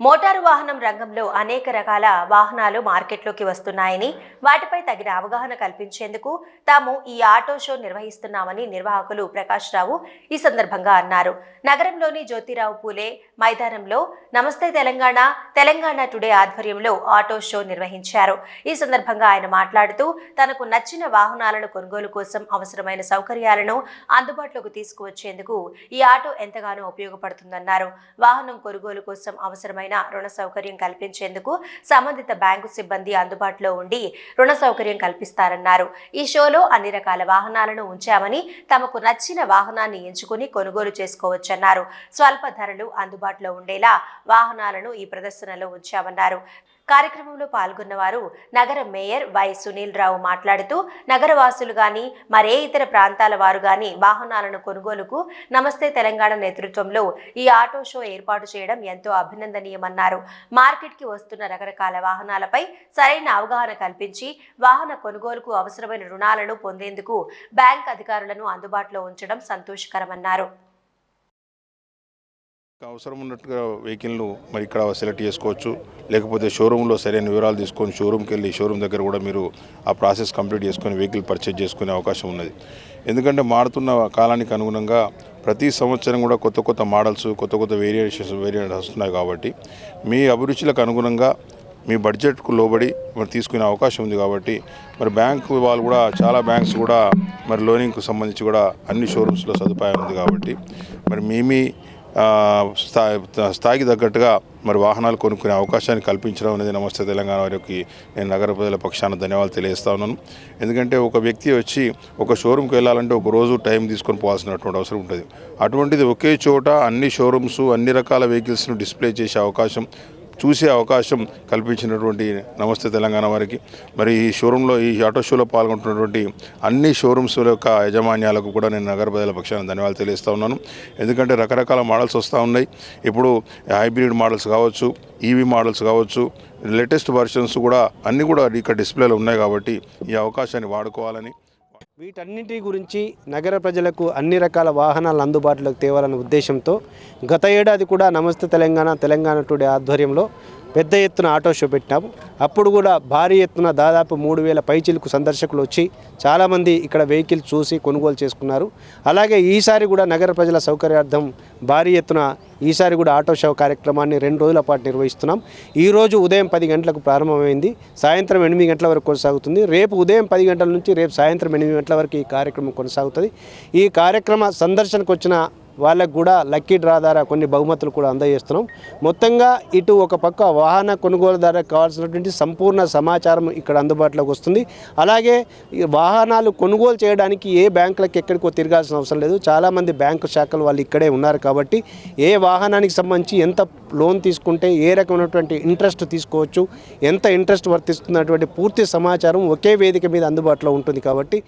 Motor వాహనం రంగంలో అనేక రకాల వాహనాలు మార్కెట్లోకి వస్తున్నాయని వాటిపై తగిన అవగాహన కల్పించేందుకు తాము ఈ ఆటో షో నిర్వహిస్తున్నామని నిర్వాహకులు ప్రకాష్ రావు ఈ సందర్భంగా అన్నారు. నగరంలోని జ్యోతిరావు పూలే మైదానంలో నమస్తే తెలంగాణ తెలంగాణ టుడే ఆధ్వర్యంలో ఆటో షో నిర్వహించారు. ఈ సందర్భంగా ఆయన మాట్లాడుతూ తనకు నచ్చిన వాహనాలను కొనుగోలు కోసం అవసరమైన సౌకర్యాలను అందుబాటులోకి తీసుకువచ్చేందుకు ఈ ఆటో ఎంతగానో ఉపయోగపడుతుందన్నారు. వాహనం కొనుగోలు కోసం అవసరమైన రుణ సౌకర్యం కల్పించేందుకు సంబంధిత బ్యాంకు సిబ్బంది అందుబాటులో ఉండి రుణ సౌకర్యం కల్పిస్తారన్నారు. ఈ షోలో అన్ని రకాల వాహనాలను ఉంచామని తమకు నచ్చిన వాహనాన్ని ఎంచుకుని కొనుగోలు చేసుకోవచ్చన్నారు. స్వల్ప ధరలు అందుబాటులో ఉండేలా వాహనాలను ఈ ప్రదర్శనలో ఉంచామన్నారు. కార్యక్రమంలో పాల్గొన్న వారు నగర మేయర్ వై సునీల్ రావు మాట్లాడుతూ నగరవాసులు గాని మరే ఇతర ప్రాంతాల వారు గాని వాహనాలను కొనుగోలుకు నమస్తే తెలంగాణ నేతృత్వంలో ఈ ఆటో షో ఏర్పాటు చేయడం ఎంతో అభినందనీయమన్నారు మార్కెట్కి వస్తున్న రకరకాల వాహనాలపై సరైన అవగాహన కల్పించి వాహన కొనుగోలుకు అవసరమైన రుణాలను పొందేందుకు బ్యాంక్ అధికారులను అందుబాటులో ఉంచడం సంతోషకరమన్నారు. అవసరం ఉన్నట్టుగా వెహికల్ను మరి ఇక్కడ సెలెక్ట్ చేసుకోవచ్చు. లేకపోతే షోరూంలో సరైన వివరాలు తీసుకొని షోరూమ్కి వెళ్ళి షోరూమ్ దగ్గర కూడా మీరు ఆ ప్రాసెస్ కంప్లీట్ చేసుకొని వెహికల్ పర్చేజ్ చేసుకునే అవకాశం ఉన్నది. ఎందుకంటే మారుతున్న కాలానికి అనుగుణంగా ప్రతి సంవత్సరం కూడా కొత్త కొత్త మోడల్స్ కొత్త కొత్త వేరియేషన్స్ వేరియంట్స్ వస్తున్నాయి కాబట్టి మీ అభిరుచులకు అనుగుణంగా మీ బడ్జెట్కు లోబడి మరి తీసుకునే అవకాశం ఉంది కాబట్టి మరి బ్యాంకు వాళ్ళు కూడా చాలా బ్యాంక్స్ కూడా మరి లోనింగ్కు సంబంధించి కూడా అన్ని షోరూమ్స్లో సదుపాయం ఉంది కాబట్టి మరి మీ మీ స్థాయికి తగ్గట్టుగా మరి వాహనాలు కొనుక్కునే అవకాశాన్ని కల్పించడం అనేది నమస్తే తెలంగాణ వారికి నేను నగర ప్రజల పక్షాన ధన్యవాదాలు తెలియజేస్తా ఉన్నాను. ఎందుకంటే ఒక వ్యక్తి వచ్చి ఒక షోరూమ్కి వెళ్ళాలంటే ఒక రోజు టైం తీసుకొని పోవాల్సినటువంటి అవసరం ఉంటుంది. అటువంటిది ఒకే చోట అన్ని షోరూమ్స్ అన్ని రకాల వెహికల్స్ను డిస్ప్లే చేసే అవకాశం చూసే అవకాశం కల్పించినటువంటి నమస్తే తెలంగాణ వారికి. మరి ఈ షోరూంలో ఈ ఆటో షోలో పాల్గొంటున్నటువంటి అన్ని షోరూమ్స్ యొక్క యాజమాన్యాలకు కూడా నేను నగర ప్రజల పక్షాన ధన్యవాదాలు తెలియస్తూ ఉన్నాను. ఎందుకంటే రకరకాల మోడల్స్ వస్తూ ఉన్నాయి. ఇప్పుడు హైబ్రిడ్ మోడల్స్ కావచ్చు ఈవీ మోడల్స్ కావచ్చు లేటెస్ట్ వర్షన్స్ కూడా అన్నీ కూడా ఇక్కడ డిస్ప్లేలో ఉన్నాయి కాబట్టి ఈ అవకాశాన్ని వాడుకోవాలని వీటన్నింటి గురించి నగర ప్రజలకు అన్ని రకాల వాహనాలు అందుబాటులోకి తేవాలన్న ఉద్దేశంతో గత ఏడాది కూడా నమస్తే తెలంగాణ తెలంగాణ టుడే ఆధ్వర్యంలో పెద్ద ఎత్తున ఆటో షో పెట్టినాము అప్పుడు కూడా భారీ ఎత్తున దాదాపు మూడు వేల పైచిలకు సందర్శకులు వచ్చి చాలామంది ఇక్కడ వెహికల్ చూసి కొనుగోలు చేసుకున్నారు. అలాగే ఈసారి కూడా నగర ప్రజల సౌకర్యార్థం భారీ ఎత్తున ఈసారి కూడా ఆటో షో కార్యక్రమాన్ని రెండు రోజుల పాటు నిర్వహిస్తున్నాం. ఈరోజు ఉదయం పది గంటలకు ప్రారంభమైంది. సాయంత్రం ఎనిమిది గంటల వరకు కొనసాగుతుంది. రేపు ఉదయం పది గంటల నుంచి రేపు సాయంత్రం ఎనిమిది గంటల వరకు ఈ కార్యక్రమం కొనసాగుతుంది. ఈ కార్యక్రమ సందర్శనకు వచ్చిన వాళ్ళకు కూడా లక్కీ డ్రా ద్వారా కొన్ని బహుమతులు కూడా అందజేస్తున్నాం. మొత్తంగా ఇటు ఒక పక్క వాహన కొనుగోలుదారులకు కావాల్సినటువంటి సంపూర్ణ సమాచారం ఇక్కడ అందుబాటులోకి వస్తుంది. అలాగే వాహనాలు కొనుగోలు చేయడానికి ఏ బ్యాంకులకు ఎక్కడికో తిరగాల్సిన అవసరం లేదు. చాలామంది బ్యాంకు శాఖలు వాళ్ళు ఇక్కడే ఉన్నారు కాబట్టి ఏ వాహనానికి సంబంధించి ఎంత లోన్ తీసుకుంటే ఏ రకమైనటువంటి ఇంట్రెస్ట్ తీసుకోవచ్చు ఎంత ఇంట్రెస్ట్ వర్తిస్తున్నటువంటి పూర్తి సమాచారం ఒకే వేదిక మీద అందుబాటులో ఉంటుంది కాబట్టి